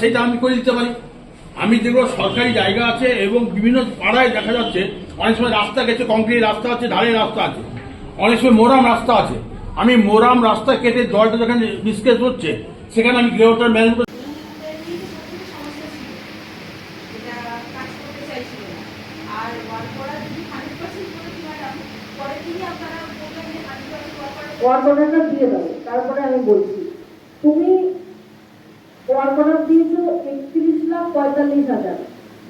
সেটা আমি করে দিতে পারি। আমি যেগুলো সরকারি জায়গা আছে এবং বিভিন্ন পাড়ায় দেখা যাচ্ছে, অনেক সময় রাস্তা গেছে কংক্রিট রাস্তা আছে ধারে রাস্তা আছে, অনেক সময় মোরাম রাস্তা আছে। আমি মোরাম রাস্তা কেটে জলটা যেখানে বিস্কেট হচ্ছে সেখানে আমি গৃহটার ম্যানেজ এটা কাজ করতে চাইছিল না। আর ওয়ার্ক করা যদি 100% করে দিই ম্যাডাম, পরের দিনই আপনারা বলবেন যে 100% ওয়ার্ক করা ওয়ার্ক অর্ডারটা দিয়ে তারপরে আমি বলছি। তুমি দিয়েছ একত্রিশ লাখ পঁয়তাল্লিশ হাজার।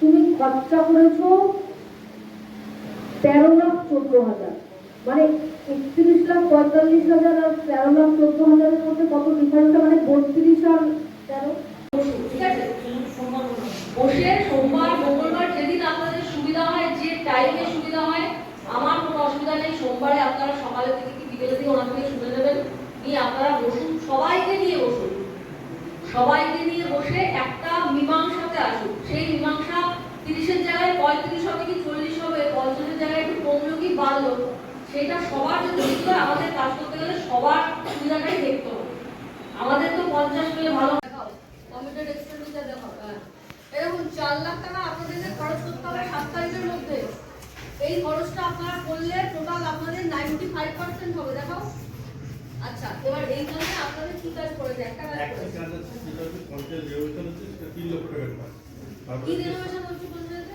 তুমি খরচা করেছ তেরো লাখ চোদ্দ হাজার। মানে একত্রিশ লাখ পঁয়তাল্লিশ হাজার আর তেরো লাখ চোদ্দ হাজারের মধ্যে কত ডিফারেন্সটা মানে বত্রিশ আর তেরো? বসে সোমবার, মঙ্গলবার যেদিন আপনাদের সুবিধা হয়, যে টাইমে সুবিধা হয়, আমার কোনো অসুবিধা নেই। সোমবারে আপনারা সকালে থেকে কি বিকেলে থেকে ওনার থেকে শুনে নেবেন। নিয়ে আপনারা বসুন, সবাইকে নিয়ে বসুন। সবাইকে নিয়ে বসে একটা মীমাংসাতে আসুন। সেই মীমাংসা তিরিশের জায়গায় পঁয়ত্রিশ হবে কি চল্লিশ হবে? পঞ্চাশের জায়গায় একটু কমলো কি বাড়লো? সেটা সবার যদি সুবিধা আমাদের কাজ করতে গেলে সবার সুবিধাটাই দেখতে হবে। আমাদের তো পঞ্চাশ পেলে ভালো এক্সপেন্ডিচার দেখাও হ্যাঁ। এরকম চার লাখ টাকা আপনাদেরকে খরচ করতে হবে সাত তারিখের মধ্যে। এই খরচটা আপনারা করলে টোটাল আপনাদের নাইনটি ফাইভ পার্সেন্ট হবে দেখাও। আচ্ছা এবার এইখানে আপনাদের কি কাজ করেছে একটা কাজ করেছে কি রেনোভেশন হচ্ছে পঞ্চায়েতে?